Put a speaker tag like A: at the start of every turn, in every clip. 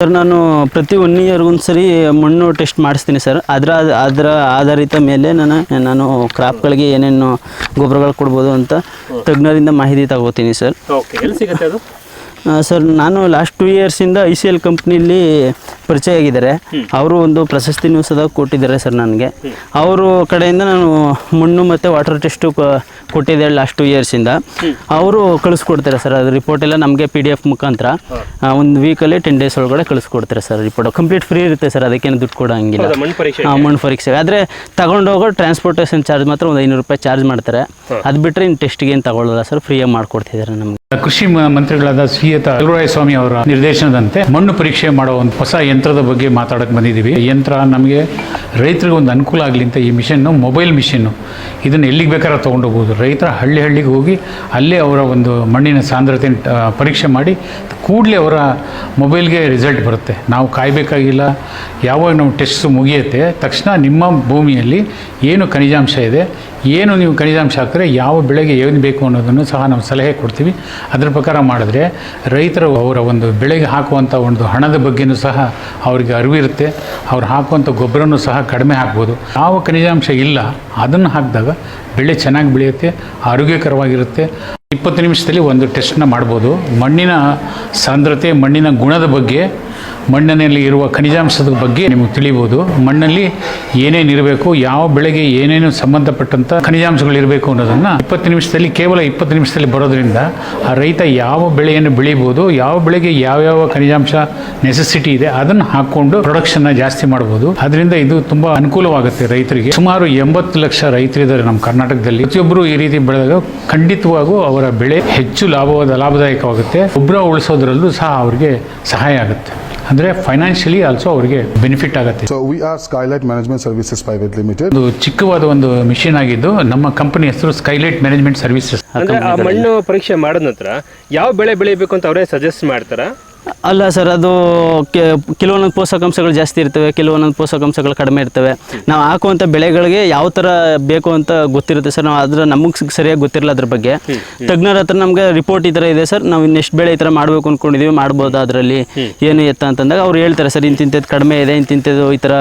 A: Sir ನಾನು ಪ್ರತಿ one ಇಯರ್ಗೊಂದು ಸರಿ ಮಣ್ಣು ಟೆಸ್ಟ್ ಮಾಡಿಸ್ತೀನಿ ಸರ್. ಅದರ ಅದರ ಆಧಾರಿತ ಮೇಲೆ ನಾನು ನಾನು ಕ್ರಾಪ್ಗಳಿಗೆ ಏನೇನು ಗೊಬ್ಬರಗಳು ಕೊಡ್ಬೋದು ಅಂತ ತಜ್ಞರಿಂದ ಮಾಹಿತಿ ತಗೋತೀನಿ ಸರ್.
B: ಓಕೆ ಎಲ್ಲಿ ಸಿಗುತ್ತೆ ಅದು?
A: ಸರ್ ನಾನು ಲಾಸ್ಟ್ ಟೂ ಇಯರ್ಸಿಂದ ಐ ಸಿ ಎಲ್ ಕಂಪ್ನಿಲಿ ಪರಿಚಯ ಆಗಿದ್ದಾರೆ. ಅವರು ಒಂದು ಪ್ರಶಸ್ತಿನೂ ಸಹ ಕೊಟ್ಟಿದ್ದಾರೆ ಸರ್ ನನಗೆ? ಅವರು ಕಡೆಯಿಂದ ನಾನು ಮಣ್ಣು ಮತ್ತು ವಾಟರ್ ಟೆಸ್ಟು ಕೊಟ್ಟಿದ್ದೆ ಲಾಸ್ಟ್ ಟು ಇಯರ್ಸಿಂದ ಅವರು ಕಳಿಸ್ಕೊಡ್ತಾರೆ ಸರ್ ಅದು ರಿಪೋರ್ಟ್ ಎಲ್ಲ ನಮಗೆ ಪಿ ಡಿ ಎಫ್ ಮುಖಾಂತರ. ಒಂದು ವೀಕಲ್ಲಿ ಟೆನ್ ಡೇಸ್ ಒಳಗಡೆ ಕಳಿಸ್ಕೊಡ್ತಾರೆ ಸರ್ ರಿಪೋರ್ಟ್ ಕಂಪ್ಲೀಟ್ ಫ್ರೀ ಇರುತ್ತೆ ಸರ್ ಅದಕ್ಕೇನು ದುಡ್ಡು ಕೊಡೋಂಗಿಲ್ಲ
B: ಮಣ್ಣು ಪರೀಕ್ಷೆ
A: ಆದರೆ ತಗೊಂಡೋಗೋ ಟ್ರಾನ್ಸ್ಪೋರ್ಟೇಷನ್ ಚಾರ್ಜ್ ಮಾತ್ರ ಒಂದು ಐನೂರು ರೂಪಾಯಿ ಚಾರ್ಜ್ ಮಾಡ್ತಾರೆ. ಅದು ಬಿಟ್ಟರೆ ಇನ್ನು ಟೆಸ್ಟಿಗೆ ಏನು ತಗೊಳ್ಳಲ್ಲ ಸರ್ ಫ್ರೀಯಾಗಿ ಮಾಡಿಕೊಡ್ತಿದ್ದಾರೆ ನಮಗೆ.
C: ಕೃಷಿ ಮಂತ್ರಿಗಳಾದ ಚಲುವರಾಯ ಸ್ವಾಮಿ ಅವರ ನಿರ್ದೇಶನದಂತೆ ಮಣ್ಣು ಪರೀಕ್ಷೆ ಮಾಡೋ ಒಂದು ಹೊಸ ಯಂತ್ರದ ಬಗ್ಗೆ ಮಾತಾಡಕ್ಕೆ ಬಂದಿದ್ದೀವಿ. ಯಂತ್ರ ನಮಗೆ ರೈತರಿಗೆ ಒಂದು ಅನುಕೂಲ ಆಗಲಿ ಅಂತ ಈ ಮಿಷನ್ನು, ಮೊಬೈಲ್ ಮಿಷನ್ನು ಇದನ್ನು ಎಲ್ಲಿಗೆ ಬೇಕಾದ್ರೆ ತೊಗೊಂಡೋಗ್ಬೋದು. ರೈತರ ಹಳ್ಳಿ ಹಳ್ಳಿಗೆ ಹೋಗಿ ಅಲ್ಲೇ ಅವರ ಒಂದು ಮಣ್ಣಿನ ಸಾಂದ್ರತೆ ಪರೀಕ್ಷೆ ಮಾಡಿ ಕೂಡಲೇ ಅವರ ಮೊಬೈಲ್ಗೆ ರಿಸಲ್ಟ್ ಬರುತ್ತೆ. ನಾವು ಕಾಯಬೇಕಾಗಿಲ್ಲ. ಯಾವಾಗ ನಾವು ಟೆಸ್ಟ್ ಮುಗಿಯುತ್ತೆ. ತಕ್ಷಣ ನಿಮ್ಮ ಭೂಮಿಯಲ್ಲಿ ಏನು ಖನಿಜಾಂಶ ಇದೆ? ಏನು ನೀವು ಖನಿಜಾಂಶ ಹಾಕಿದ್ರೆ ಯಾವ ಬೆಳೆಗೆ ಏನು ಬೇಕು ಅನ್ನೋದನ್ನು ಸಹ ನಾವು ಸಲಹೆ ಕೊಡ್ತೀವಿ. ಅದರ ಪ್ರಕಾರ ಮಾಡಿದ್ರೆ ರೈತರು ಅವರ ಒಂದು ಬೆಳೆಗೆ ಹಾಕುವಂಥ ಒಂದು ಹಣದ ಬಗ್ಗೆನೂ ಸಹ ಅವರಿಗೆ ಅರಿವಿರುತ್ತೆ ಅವ್ರು ಹಾಕುವಂಥ ಗೊಬ್ಬರನೂ ಸಹ ಕಡಿಮೆ ಹಾಕ್ಬೋದು. ಯಾವ ಖನಿಜಾಂಶ ಇಲ್ಲ, ಅದನ್ನು ಹಾಕಿದಾಗ ಬೆಳೆ ಚೆನ್ನಾಗಿ ಬೆಳೆಯುತ್ತೆ, ಆರೋಗ್ಯಕರವಾಗಿರುತ್ತೆ. ಇಪ್ಪತ್ತು ನಿಮಿಷದಲ್ಲಿ ಒಂದು ಟೆಸ್ಟ್ನ ಮಾಡ್ಬೋದು. ಮಣ್ಣಿನ ಸಾಂದ್ರತೆ ಮಣ್ಣಿನ ಗುಣದ ಬಗ್ಗೆ ಮಣ್ಣಿನಲ್ಲಿ ಇರುವ ಖನಿಜಾಂಶದ ಬಗ್ಗೆ ನಿಮಗೆ ತಿಳಿಬೋದು. ಮಣ್ಣಲ್ಲಿ ಏನೇನು ಇರಬೇಕು, ಯಾವ ಬೆಳೆಗೆ ಏನೇನು ಸಂಬಂಧಪಟ್ಟಂಥ ಖನಿಜಾಂಶಗಳು ಇರಬೇಕು ಅನ್ನೋದನ್ನು ಇಪ್ಪತ್ತು ನಿಮಿಷದಲ್ಲಿ, ಕೇವಲ ಇಪ್ಪತ್ತು ನಿಮಿಷದಲ್ಲಿ ಬರೋದ್ರಿಂದ ಆ ರೈತ ಯಾವ ಬೆಳೆಯನ್ನು ಬೆಳಿಬೋದು, ಯಾವ ಬೆಳೆಗೆ ಯಾವ್ಯಾವ ಖನಿಜಾಂಶ ನೆಸೆಸಿಟಿ ಇದೆ, ಅದನ್ನು ಹಾಕ್ಕೊಂಡು ಪ್ರೊಡಕ್ಷನ್ನ ಜಾಸ್ತಿ ಮಾಡ್ಬೋದು. ಅದರಿಂದ ಇದು ತುಂಬ ಅನುಕೂಲವಾಗುತ್ತೆ ರೈತರಿಗೆ. ಸುಮಾರು ಎಂಬತ್ತು ಲಕ್ಷ ರೈತರಿದ್ದಾರೆ ನಮ್ಮ ಕರ್ನಾಟಕದಲ್ಲಿ. ಪ್ರತಿಯೊಬ್ಬರು ಈ ರೀತಿ ಬೆಳೆದಾಗ ಖಂಡಿತವಾಗೂ ಅವರ ಬೆಳೆ ಹೆಚ್ಚು ಲಾಭವಾದ ಲಾಭದಾಯಕವಾಗುತ್ತೆ. ಗೊಬ್ಬರ ಉಳಿಸೋದ್ರಲ್ಲೂ ಸಹ ಅವರಿಗೆ ಸಹಾಯ ಆಗುತ್ತೆ. ಅಂದರೆ ಫೈನಾನ್ಷಿಯಲಿ ಆಲ್ಸೋ ಅವರಿಗೆ ಬೆನಿಫಿಟ್ ಆಗುತ್ತೆ.
D: So we are Skylight management services private limited
C: ಇದು ಚಿಕ್ಕವಾದ ಒಂದು ಮಿಷಿನ್ ಆಗಿದ್ದು ನಮ್ಮ ಕಂಪನಿ ಹೆಸರು ಸ್ಕೈಲೈಟ್ ಮ್ಯಾನೇಜ್ಮೆಂಟ್ ಸರ್ವಿಸಸ್
B: ಅಂದ್ರೆ ಆ ಮಣ್ಣು ಪರೀಕ್ಷೆ ಮಾಡಿದ ನಂತರ ಯಾವ ಬೆಳೆ ಬೆಳಿಬೇಕು ಅಂತ ಅವರೇ ಸಜೆಸ್ಟ್ ಮಾಡ್ತಾರ?
A: ಅಲ್ಲ ಸರ್ ಅದು ಕೆಲವೊಂದು ಕೆಲವೊಂದೊಂದು ಪೋಷಕಾಂಶಗಳು ಜಾಸ್ತಿ ಇರ್ತವೆ ಕೆಲವೊಂದೊಂದು ಪೋಷಕಾಂಶಗಳು ಕಡಿಮೆ ಇರ್ತವೆ. ನಾವು ಹಾಕುವಂಥ ಬೆಳೆಗಳಿಗೆ ಯಾವ ಥರ ಬೇಕು ಅಂತ ಗೊತ್ತಿರುತ್ತೆ ಸರ್ ನಾವು ಅದರ ನಮಗೆ ಸರಿಯಾಗಿ ಗೊತ್ತಿರಲ್ಲ ಅದ್ರ ಬಗ್ಗೆ. ತಜ್ಞರ ಹತ್ರ ನಮಗೆ ರಿಪೋರ್ಟ್ ಈ ಥರ ಇದೆ ಸರ್ ನಾವು ಇನ್ನೆಷ್ಟು ಬೆಳೆ ಈ ಥರ ಮಾಡಬೇಕು ಅಂದ್ಕೊಂಡಿದ್ದೀವಿ ಮಾಡ್ಬೋದು ಅದರಲ್ಲಿ? ಏನು ಎತ್ತ ಅಂತಂದಾಗ ಅವ್ರು ಹೇಳ್ತಾರೆ ಸರ್ ಇಂತಿಂಥದ್ದು ಕಡಿಮೆ ಇದೆ ಇಂತಿಂಥದ್ದು ಈ ಥರ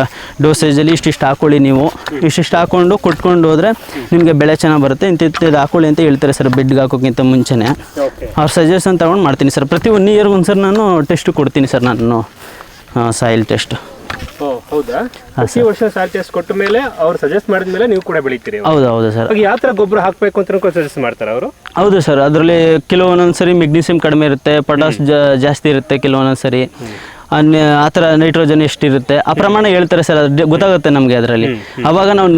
A: ಡೋಸೇಜಲ್ಲಿ ಇಷ್ಟಿಷ್ಟು ಹಾಕೊಳ್ಳಿ ನೀವು. ಇಷ್ಟಿಷ್ಟು ಹಾಕ್ಕೊಂಡು ಕೊಟ್ಕೊಂಡು ಹೋದರೆ ನಿಮಗೆ ಬೆಳೆ ಚೆನ್ನಾಗಿ ಬರುತ್ತೆ ಇಂತಿಂಥದ್ದು ಹಾಕೊಳ್ಳಿ ಅಂತ ಹೇಳ್ತಾರೆ ಸರ್ ಬೆಡ್ಗೆ ಹಾಕೋಕ್ಕಿಂತ ಮುಂಚೆನೇ. ಅವ್ರ ಸಜೆಷನ್ ತಗೊಂಡು ಮಾಡ್ತೀನಿ ಸರ್ ಪ್ರತಿ ಒನ್ ಇಯರ್ಗೆ ಒಂದು ಸರ್ ನಾನು ಟೆಸ್ಟ್ ಕೊಡ್ತೀನಿ ಸರ್ ನಾನು ಸಾಯಿಲ್ ಟೆಸ್ಟ್.
B: ಹೌದಾ? ಪ್ರತಿ ವರ್ಷ ಸಾಯಿಲ್ ಟೆಸ್ಟ್ ಕೊಟ್ಟ ಮೇಲೆ ಅವ್ರು ಸಜೆಸ್ಟ್ ಮಾಡಿದ ಮೇಲೆ ನೀವು ಕೂಡ ಬೆಳಿತೀರಿ
A: ಹೌದು ಹೌದು ಸರ್.
B: ಯಾವ ಥರ ಗೊಬ್ಬರ ಹಾಕಬೇಕು ಅಂತ ಸಜೆಸ್ಟ್ ಮಾಡ್ತಾರೆ ಅವರು?
A: ಹೌದು ಸರ್ ಅದರಲ್ಲಿ ಕೆಲವೊಂದೊಂದು ಸರಿ ಮೆಗ್ನೀಸಿಯಮ್ ಕಡಿಮೆ ಇರುತ್ತೆ ಪೊಟಾಸ್ ಜಾಸ್ತಿ ಇರುತ್ತೆ ಕೆಲವೊಂದೊಂದು ಸರಿ ಆ ಥರ ನೈಟ್ರೋಜನ್ ಎಷ್ಟಿರುತ್ತೆ? ಆ ಪ್ರಮಾಣ ಹೇಳ್ತಾರೆ ಸರ್ ಅದು ಗೊತ್ತಾಗುತ್ತೆ ನಮಗೆ ಅದರಲ್ಲಿ. ಅವಾಗ ನಾವು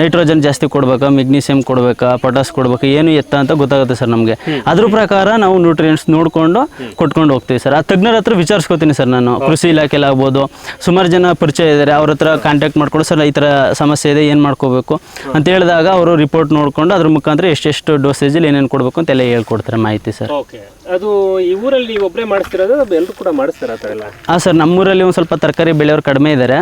A: ನೈಟ್ರೋಜನ್ ಜಾಸ್ತಿ ಕೊಡ್ಬೇಕಾ ಮೆಗ್ನೀಸಿಯಂ ಕೊಡಬೇಕಾ ಪೊಟಾಸ್ ಕೊಡ್ಬೇಕಾ ಏನು ಎತ್ತ ಅಂತ ಗೊತ್ತಾಗುತ್ತೆ ಸರ್ ನಮಗೆ. ಅದ್ರ ಪ್ರಕಾರ ನಾವು ನ್ಯೂಟ್ರಿಯೆಂಟ್ಸ್ ನೋಡಿಕೊಂಡು ಕೊಟ್ಕೊಂಡು ಹೋಗ್ತೀವಿ ಸರ್. ಆ ತಜ್ಞರ ಹತ್ರ ವಿಚಾರಿಸ್ಕೋತೀನಿ ಸರ್ ನಾನು. ಕೃಷಿ ಇಲಾಖೆಲಿ ಆಗ್ಬೋದು ಸುಮಾರು ಜನ ಪರಿಚಯ ಇದ್ದಾರೆ ಅವ್ರ ಹತ್ರ ಕಾಂಟ್ಯಾಕ್ಟ್ ಮಾಡ್ಕೊಂಡು ಸರ್ ಈ ಥರ ಸಮಸ್ಯೆ ಇದೆ ಏನು ಮಾಡ್ಕೋಬೇಕು? ಅಂತ ಹೇಳಿದಾಗ ಅವರು ರಿಪೋರ್ಟ್ ನೋಡಿಕೊಂಡು ಅದ್ರ ಮುಖಾಂತರ ಎಷ್ಟೆಷ್ಟು ಡೋಸೇಜಲ್ಲಿ ಏನೇನು ಕೊಡಬೇಕು ಅಂತೆಲ್ಲ ಹೇಳ್ಕೊಡ್ತಾರೆ ಮಾಹಿತಿ ಸರ್.
B: ಓಕೆ ಅದು ಈ ಊರಲ್ಲಿ ಒಬ್ಬರೇ ಮಾಡಿಸ್ತಿರೋದು ಎಲ್ಲರೂ ಕೂಡ ಮಾಡಿಸ್ತಾರೆ ಆ ಥರ ಎಲ್ಲ?
A: ಹಾಂ ಸರ್ ನಮ್ಮೂರಲ್ಲಿ ಒಂದು ಸ್ವಲ್ಪ ತರಕಾರಿ ಬೆಳೆಯೋರು ಕಡಿಮೆ ಇದ್ದಾರೆ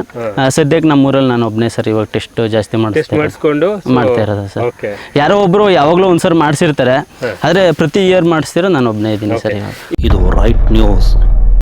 A: ಸದ್ಯಕ್ಕೆ ನಮ್ಮೂರಲ್ಲಿ ನಾನು ಒಬ್ಬನೇ ಸರ್ ಇವಾಗ ಟೆಸ್ಟ್ ಜಾಸ್ತಿ
B: ಮಾಡಿಸ್ಕೊಂಡು
A: ಮಾಡ್ತಾ ಇರೋದು ಸರ್.
B: ಓಕೆ.
A: ಯಾರೋ ಒಬ್ರು ಯಾವಾಗಲೂ ಒಂದ್ಸರಿ ಮಾಡಿಸಿರ್ತಾರೆ ಆದರೆ ಪ್ರತಿ ಇಯರ್ ಮಾಡಿಸ್ತಿರೋ ನಾನು ಒಬ್ಬನೇ ಇದ್ದೀನಿ ಸರ್ ಇವಾಗ.
E: ಇದು ರೈಟ್ ನ್ಯೂಸ್